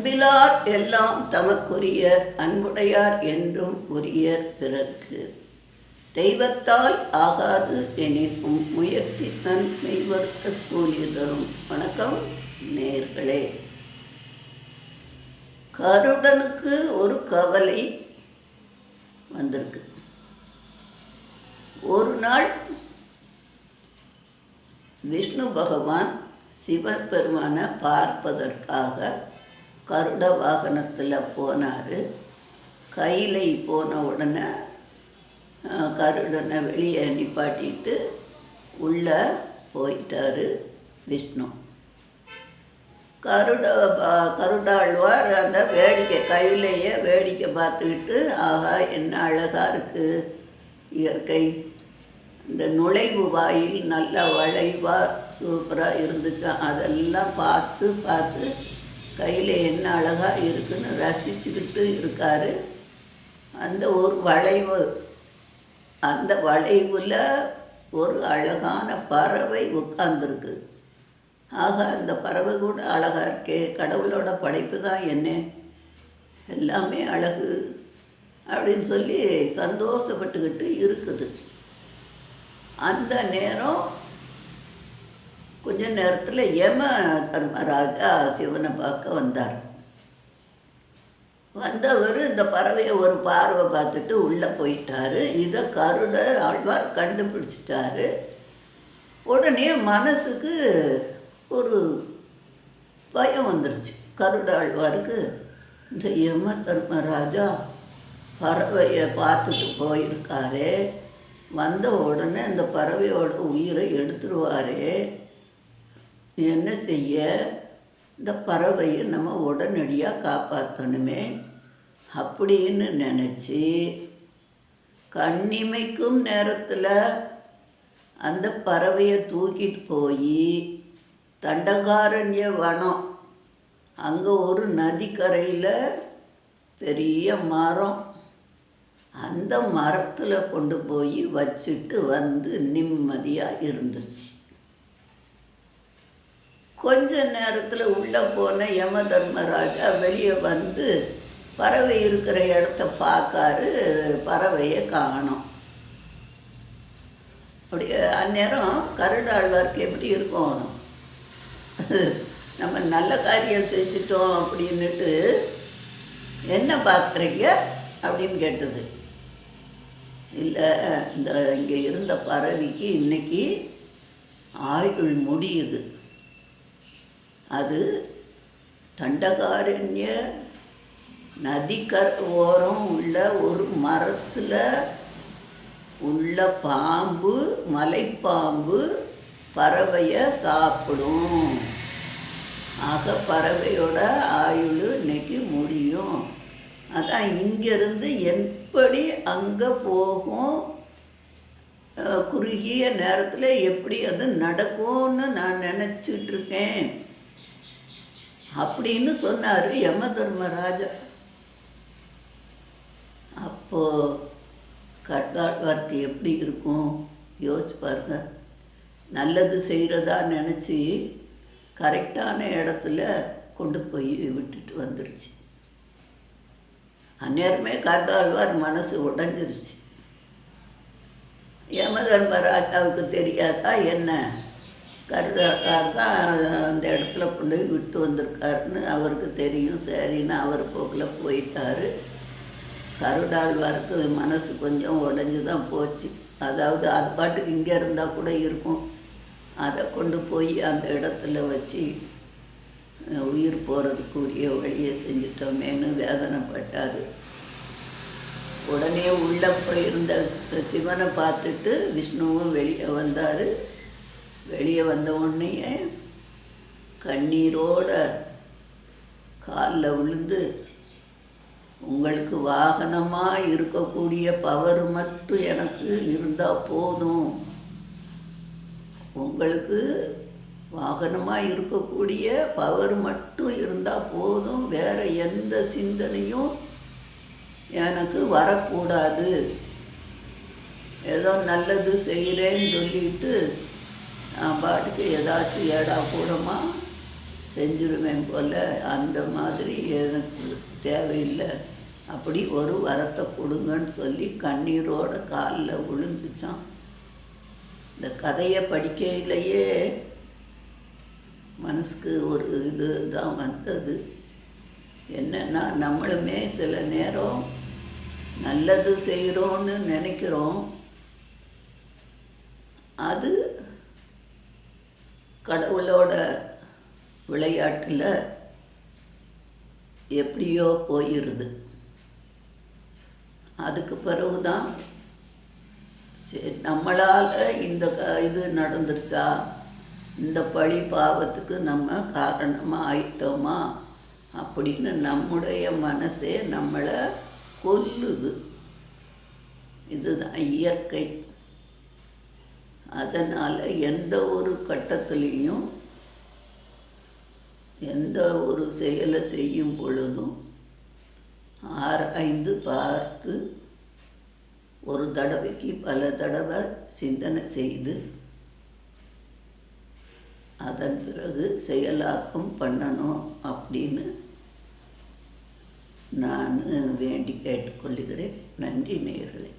அன்பிலார் எல்லாம் தமக்குரியர் அன்புடையார் என்றும் உரியர் பிறர்க்கு. தெய்வத்தால் ஆகாது எனினும் முயற்சி தன் மெய்வருத்த கூலி தரும். வணக்கம் நேர்களே. கருடனுக்கு ஒரு கவலை வந்திருக்கு. ஒரு நாள் விஷ்ணு பகவான் சிவபெருமானை பார்ப்பதற்காக கருட வாகனத்தில் போனார். கையில் போன உடனே கருடனை வெளியே நிப்பாட்டிட்டு உள்ளே போயிட்டார் விஷ்ணு. கருட பா- கருடாழ்வார் அந்த வேடிக்கை கையிலேயே வேடிக்கை பார்த்துக்கிட்டு ஆகா என்ன அழகாக இருக்குது இயற்கை. இந்த நுழைவு வாயில் நல்ல வளைவாக சூப்பராக இருந்துச்சான் அதெல்லாம் பார்த்து பார்த்து கையில் என்ன அழகாக இருக்குன்னு ரசிச்சுக்கிட்டு இருக்கார். அந்த ஒரு வளைவு அந்த வளைவில் ஒரு அழகான பறவை உட்கார்ந்துருக்கு. ஆக அந்த பறவை கூட அழகாக இருக்கே கடவுளோட படைப்பு தான் என்ன? எல்லாமே அழகு அப்படின்னு சொல்லி சந்தோஷப்பட்டுக்கிட்டு இருக்குது. அந்த நேரம் கொஞ்ச நேரத்தில் யம தர்மராஜா சிவனை பார்க்க வந்தார். வந்தவர் இந்த பறவையை ஒரு பார்வை பார்த்துட்டு உள்ளே போயிட்டார். இதை கருட ஆழ்வார் கண்டுபிடிச்சிட்டாரு. உடனே மனசுக்கு ஒரு பயம் வந்துருச்சு. கருட ஆழ்வாருக்கு இந்த யம தர்மராஜா பறவையை பார்த்துட்டு போயிருக்காரே. வந்த உடனே இந்த பறவையோட உயிரை எடுத்துருவாரே. என்ன செய்ய? இந்த பறவையை நம்ம உடனடியாக காப்பாற்றணுமே அப்படின்னு நினச்சி கண்ணிமைக்கும் நேரத்தில் அந்த பறவையை தூக்கிட்டு போய் தண்டகாரண்ய வனம் அங்கே ஒரு நதிக்கரையில் பெரிய மரம் அந்த மரத்தில் கொண்டு போய் வச்சுட்டு வந்து நிம்மதியாக இருந்துருச்சு. கொஞ்ச நேரத்தில் உள்ளே போன யம தர்மராஜா வெளியே வந்து பறவை இருக்கிற இடத்த பார்க்காரு பறவையை காணோம். அப்படியே அந்நேரம் கருடாழ்வார்க்கு எப்படி இருக்கும்? நம்ம நல்ல காரியம் செஞ்சிட்டோம் அப்படின்னுட்டு என்ன பார்க்குறீங்க அப்படின்னு கேட்டது. இல்லை இந்த இங்கே இருந்த பறவைக்கு இன்னைக்கு ஆயுள் முடியுது. அது தண்டகாரண்ய நதிக்கர் ஓரம் உள்ள ஒரு மரத்தில் உள்ள பாம்பு மலைப்பாம்பு பறவையை சாப்பிடும். ஆக பறவையோட ஆயுள் இன்னைக்கு முடியும். அதான் இங்கேருந்து எப்படி அங்கே போகும்? குறுகிய நேரத்தில் எப்படி அது நடக்கும்னு நான் நினச்சிட்ருக்கேன் அப்படின்னு சொன்னார் யம தர்மராஜா. அப்போது கர்தாழ்வார்க்கு எப்படி இருக்கும்? யோசிச்சு பாருங்க. நல்லது செய்கிறதா நினச்சி கரெக்டான இடத்துல கொண்டு போய் விட்டுட்டு வந்துருச்சு. அந்நேரமே கர்தாழ்வார் மனசு உடைஞ்சிருச்சு. யமதர்மராஜாவுக்கு தெரியாதா என்ன? கருதாக்கார் தான் அந்த இடத்துல கொண்டு போய் விட்டு வந்திருக்காருன்னு அவருக்கு தெரியும். சரின்னு அவர் போக்கில் போயிட்டாரு. கருடாழ்வாருக்கு மனசு கொஞ்சம் உடஞ்சி தான் போச்சு. அதாவது அது பாட்டுக்கு இங்கே இருந்தால் கூட இருக்கும். அதை கொண்டு போய் அந்த இடத்துல வச்சு உயிர் போகிறதுக்கு உரிய வழியை செஞ்சிட்டோமேன்னு வேதனைப்பட்டார். உடனே உள்ளே போயிருந்த சிவனை பார்த்துட்டு விஷ்ணுவும் வெளியே வந்தார். வெளியே வந்த உடனேயே கண்ணீரோட காலில் விழுந்து உங்களுக்கு வாகனமாக இருக்கக்கூடிய பவர் மட்டும் எனக்கு இருந்தால் போதும். உங்களுக்கு வாகனமாக இருக்கக்கூடிய பவர் மட்டும் இருந்தால் போதும். வேறு எந்த சிந்தனையும் எனக்கு வரக்கூடாது. ஏதோ நல்லது செய்கிறேன்னு சொல்லிட்டு நான் பாட்டுக்கு ஏதாச்சும் ஏடா கூடமா செஞ்சிருவேன் போல். அந்த மாதிரி எனக்கு தேவையில்லை. அப்படி ஒரு வரத்தை கொடுங்கன்னு சொல்லி கண்ணீரோட காலில் விழுந்துச்சான் இந்த கதையை படிக்கையிலேயே மனசுக்கு ஒரு இது தான் வந்தது. என்னென்னா நம்மளுமே சில நேரம் நல்லது செய்கிறோன்னு நினைக்கிறோம் அது கடவுளோட விளையாட்டில் எப்படியோ போயிடுது அதுக்கு பிறகு தான் சரி நம்மளால் இந்த க இது நடந்துருச்சா? இந்த பழி பாவத்துக்கு நம்ம காரணமாக ஆயிட்டோமா அப்படின்னு நம்முடைய மனசே நம்மளை கொல்லுது. இதுதான் இயற்கை. அதனால் எந்த ஒரு கட்டத்துலேயும் எந்த ஒரு செயலை செய்யும் பொழுதும் ஆராய்ந்து பார்த்து ஒரு தடவைக்கு பல தடவை சிந்தனை செய்து அதன் பிறகு செயலாக்கம் பண்ணணும் அப்படின்னு நான் வேண்டி கேட்டுக்கொள்கிறேன். நன்றி நேயர்களே.